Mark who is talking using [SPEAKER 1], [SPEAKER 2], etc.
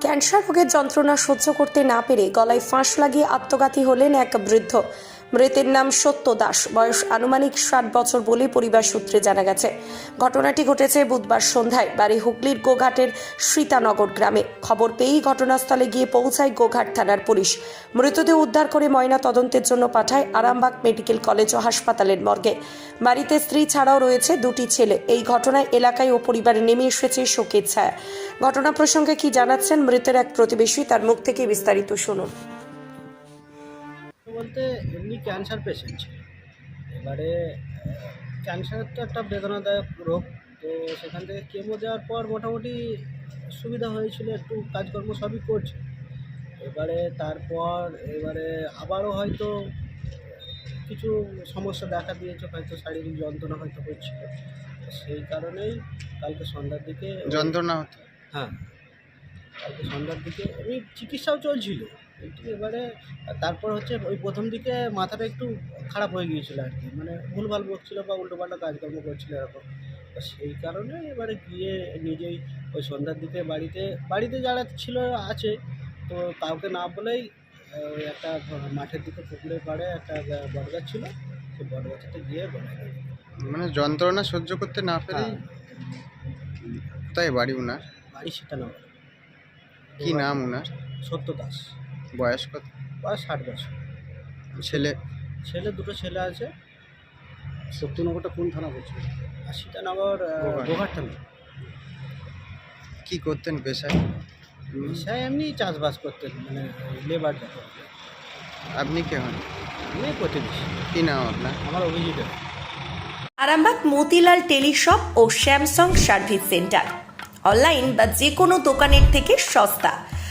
[SPEAKER 1] Cancer রোগের যন্ত্রণা সহ্য করতে না পেরে গলায় ফাঁস লাগিয়ে আত্মঘাতী হলেন এক বৃদ্ধ। মৃতের নাম সত্য দাস। বয়স আনুমানিক ষাট বছর বলে পরিবার সূত্রে জানা গেছে। ঘটনাটি ঘটেছে বুধবার সন্ধ্যায় বাড়ি হুগলির গোঘাটের সীতানগর গ্রামে। খবর পেয়েই ঘটনাস্থলে গিয়ে পৌঁছায় গোঘাট থানার পুলিশ। মৃতদেহ উদ্ধার করে ময়না তদন্তের জন্য পাঠায় আরামবাগ মেডিকেল কলেজ ও হাসপাতালের মর্গে। বাড়িতে স্ত্রী ছাড়াও রয়েছে দুটি ছেলে। এই ঘটনায় এলাকায় ও পরিবারে নেমে এসেছে শোকের ছায়া। ঘটনা প্রসঙ্গে কি জানাচ্ছেন মৃতের এক প্রতিবেশী, তার মুখ থেকে বিস্তারিত শুনুন।
[SPEAKER 2] বলতে এমনি ক্যান্সার পেশেন্ট ছিল। এবারে ক্যান্সার তো একটা বেদনাদায়ক রোগ। তো সেখান থেকে কেমো দেওয়ার পর মোটামুটি সুবিধা হয়েছিল একটু কাজকর্ম সবই করছে। এবারে তারপর এবারে আবারও হয়তো কিছু সমস্যা দেখা দিয়েছে হয়তো শারীরিক যন্ত্রণা হয়তো হচ্ছিল। সেই কারণেই কালকে সন্ধ্যার দিকে
[SPEAKER 3] যন্ত্রণা হতো।
[SPEAKER 2] হ্যাঁ কালকে সন্ধ্যার দিকে এমনি চিকিৎসাও চলছিল। এবারে তারপর হচ্ছে ওই প্রথম দিকে মাথাটা একটু খারাপ হয়ে গিয়েছিল আর কি। মানে ভুলভাল বকছিল বা উল্টোপাল্টা কাজকর্ম করছিল এরকম। তো সেই কারণে এবারে গিয়ে নিজেই ওই সন্ধ্যার দিকে বাড়িতে বাড়িতে যারা ছিল আছে। তো কাউকে না বলেই ওই একটা মাঠের দিকে পুকুরের পাড়ে একটা বটগাছ ছিল সেই বটগাছটাতে গিয়ে
[SPEAKER 3] মানে যন্ত্রণা সহ্য করতে না পেরে তাই বাড়ি উনার?
[SPEAKER 2] বাড়ি সেটা না।
[SPEAKER 3] কি নাম উনার?
[SPEAKER 2] সত্য দাস।
[SPEAKER 3] বয়স কত?
[SPEAKER 2] বা ষাট বছর।
[SPEAKER 3] ছেলে?
[SPEAKER 2] ছেলে দুটো ছেলে আছে।
[SPEAKER 4] সত্যনগরটা কোন থানা বলছে
[SPEAKER 2] আর সীতানগর
[SPEAKER 3] গোঘাট।
[SPEAKER 2] থানা।
[SPEAKER 3] কি করতেন পেশায়?
[SPEAKER 2] পেশায় এমনি চাষবাস করতেন মানে লেবার
[SPEAKER 3] আপনি কে হন?
[SPEAKER 2] এমনি প্রতিবেশী।
[SPEAKER 3] কি নাম আপনার?
[SPEAKER 2] আমার অভিযোগ
[SPEAKER 1] আরামবাগ মতিলাল টেলিশপ ও স্যামসাং সার্ভিস সেন্টার। অনলাইন বা যে কোনো দোকানের থেকে সস্তা।